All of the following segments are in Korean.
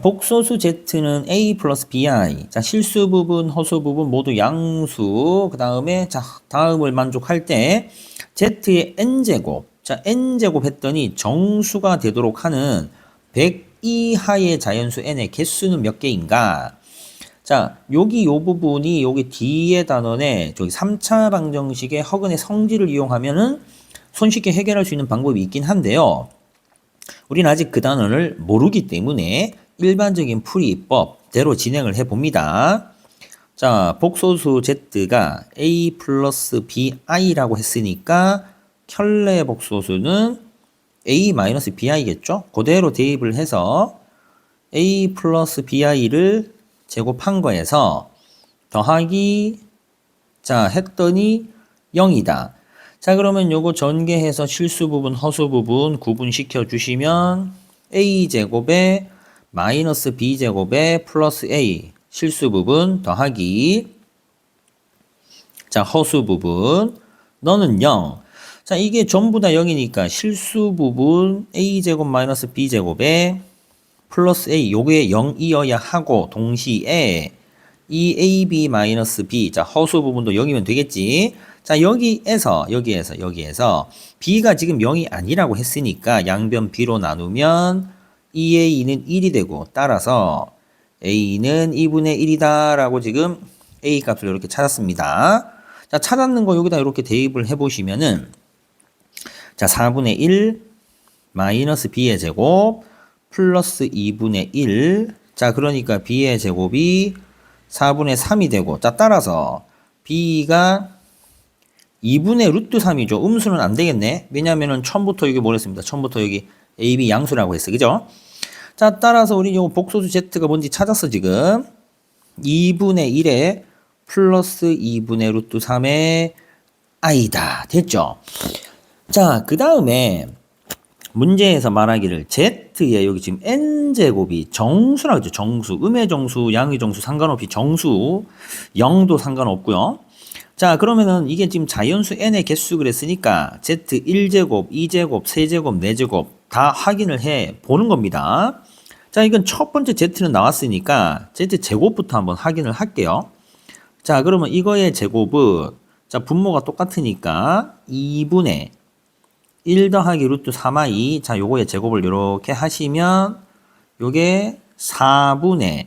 복소수 z는 a 플러스 bi. 자, 실수 부분, 허수 부분 모두 양수. 그 다음에, 자, 다음을 만족할 때, z의 n제곱. 자, n제곱 했더니 정수가 되도록 하는 100 이하의 자연수 n의 개수는 몇 개인가? 자, 여기 요 부분이 여기 뒤에 단원에 저기 3차 방정식의 허근의 성질을 이용하면은 손쉽게 해결할 수 있는 방법이 있긴 한데요. 우리는 아직 그 단원을 모르기 때문에 일반적인 풀이법대로 진행을 해 봅니다. 자, 복소수 z가 a 플러스 bi라고 했으니까 켤레 복소수는 a 마이너스 bi겠죠? 그대로 대입을 해서 a 플러스 bi를 제곱한 거에서 더하기 자 했더니 0이다. 자 그러면 요거 전개해서 실수 부분 허수 부분 구분시켜 주시면 a 제곱에 마이너스 b 제곱에 플러스 a 실수 부분 더하기 자 허수 부분 너는 0. 자 이게 전부 다 0이니까 실수 부분 a 제곱 마이너스 b 제곱에 플러스 a 요게 0이어야 하고 동시에 이 ab 마이너스 b 자 허수 부분도 0이면 되겠지. 자 여기에서 여기에서 여기에서 b가 지금 0이 아니라고 했으니까 양변 b로 나누면 2a는 1이 되고 따라서 a는 2분의 1이다 라고 지금 a 값을 이렇게 찾았습니다. 자 찾았는 거 여기다 이렇게 대입을 해보시면은 자 4분의 1 마이너스 b의 제곱 플러스 2분의 1. 자, 그러니까 b의 제곱이 4분의 3이 되고, 자, 따라서 b가 2분의 루트 3이죠. 음수는 안 되겠네. 왜냐면은 처음부터 여기 뭐랬습니다. 처음부터 여기 ab 양수라고 했어. 그죠? 자, 따라서 우리 요 복소수 z가 뭔지 찾았어, 지금. 2분의 1에 플러스 2분의 루트 3의 i다. 됐죠? 자, 그 다음에 문제에서 말하기를 z에 여기 지금 n제곱이 정수라고 했죠. 정수. 음의 정수, 양의 정수 상관없이 정수. 0도 상관없고요. 자, 그러면은 이게 지금 자연수 n의 개수 그랬으니까 z 1제곱, 2제곱, 3제곱, 4제곱 다 확인을 해 보는 겁니다. 자, 이건 첫 번째 z는 나왔으니까 z 제곱부터 한번 확인을 할게요. 자, 그러면 이거의 제곱은 자, 분모가 똑같으니까 2분의 1 더하기 루트 3i 자 요거의 제곱을 이렇게 하시면 요게 4분의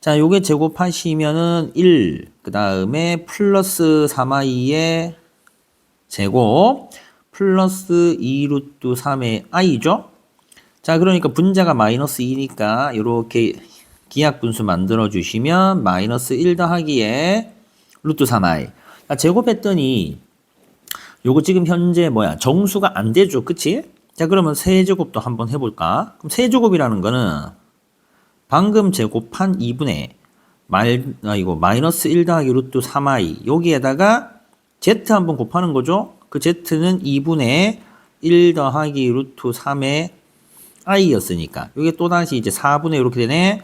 자 요게 제곱하시면은 1 그 다음에 플러스 3i의 제곱 플러스 2 루트 3의 i죠? 자 그러니까 분자가 마이너스 2니까 이렇게 기약 분수 만들어 주시면 마이너스 1 더하기에 루트 3i 자, 제곱했더니 요거 지금 현재 뭐야? 정수가 안 되죠 그치? 자 그러면 세제곱도 한번 해볼까? 그럼 세제곱이라는 거는 방금 제곱한 2분의 말, 아, 이거 마이너스 1 더하기 루트 3i 여기에다가 z 한번 곱하는 거죠 그 z는 2분의 1 더하기 루트 3의 i였으니까 이게 또다시 이제 4분의 이렇게 되네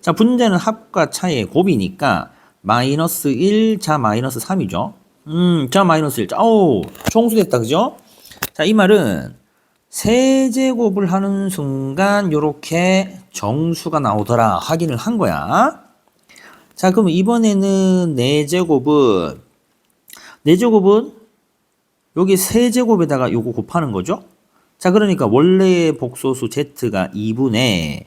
자 분자는 합과 차의 곱이니까 마이너스 1 자 마이너스 3이죠 음, 자, 마이너스 1. 자, 오, 총수됐다, 그죠? 자, 이 말은 세제곱을 하는 순간 요렇게 정수가 나오더라 확인을 한 거야. 자, 그럼 이번에는 4제곱은 4제곱은 여기 세제곱에다가 요거 곱하는 거죠? 자, 그러니까 원래의 복소수 z가 2분의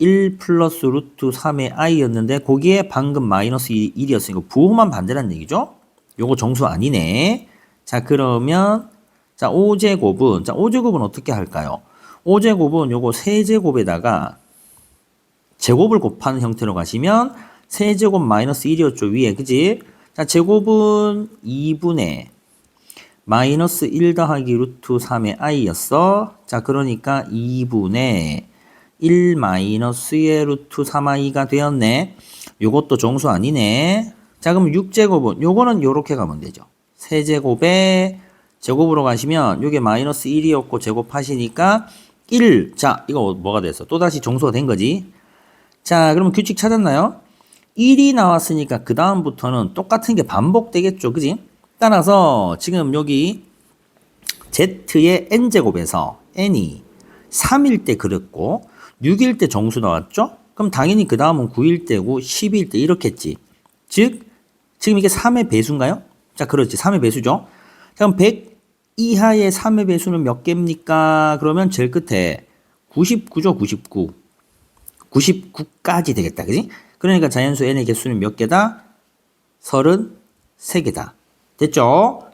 1 플러스 루트 3의 i였는데 거기에 방금 마이너스 1이었으니까 부호만 반대라는 얘기죠? 요거 정수 아니네. 자, 그러면 자, 5제곱은 자, 5제곱은 어떻게 할까요? 5제곱은 요거 세제곱에다가 제곱을 곱하는 형태로 가시면 세제곱 마이너스 1이었죠, 위에. 그지? 자, 제곱은 2분의 마이너스 1 더하기 루트 3의 i였어. 자, 그러니까 2분의 1 마이너스의 루트 3i가 되었네. 요것도 정수 아니네. 자, 그럼 6제곱은 요거는 요렇게 가면 되죠. 세제곱에 제곱으로 가시면 요게 마이너스 1이었고 제곱하시니까 1. 자, 이거 뭐가 됐어? 또다시 정수가 된 거지. 자, 그러면 규칙 찾았나요? 1이 나왔으니까 그 다음부터는 똑같은 게 반복되겠죠. 그지? 따라서 지금 여기 z의 n제곱에서 n이 3일 때 그랬고 6일 때 정수 나왔죠? 그럼 당연히 그 다음은 9일 때고 10일 때 이렇겠지. 즉, 지금 이게 3의 배수인가요? 자, 그렇지. 3의 배수죠. 자, 그럼 100 이하의 3의 배수는 몇 개입니까? 그러면 제일 끝에 99죠, 99. 99까지 되겠다. 그지? 그러니까 자연수 n의 개수는 몇 개다? 33개다. 됐죠?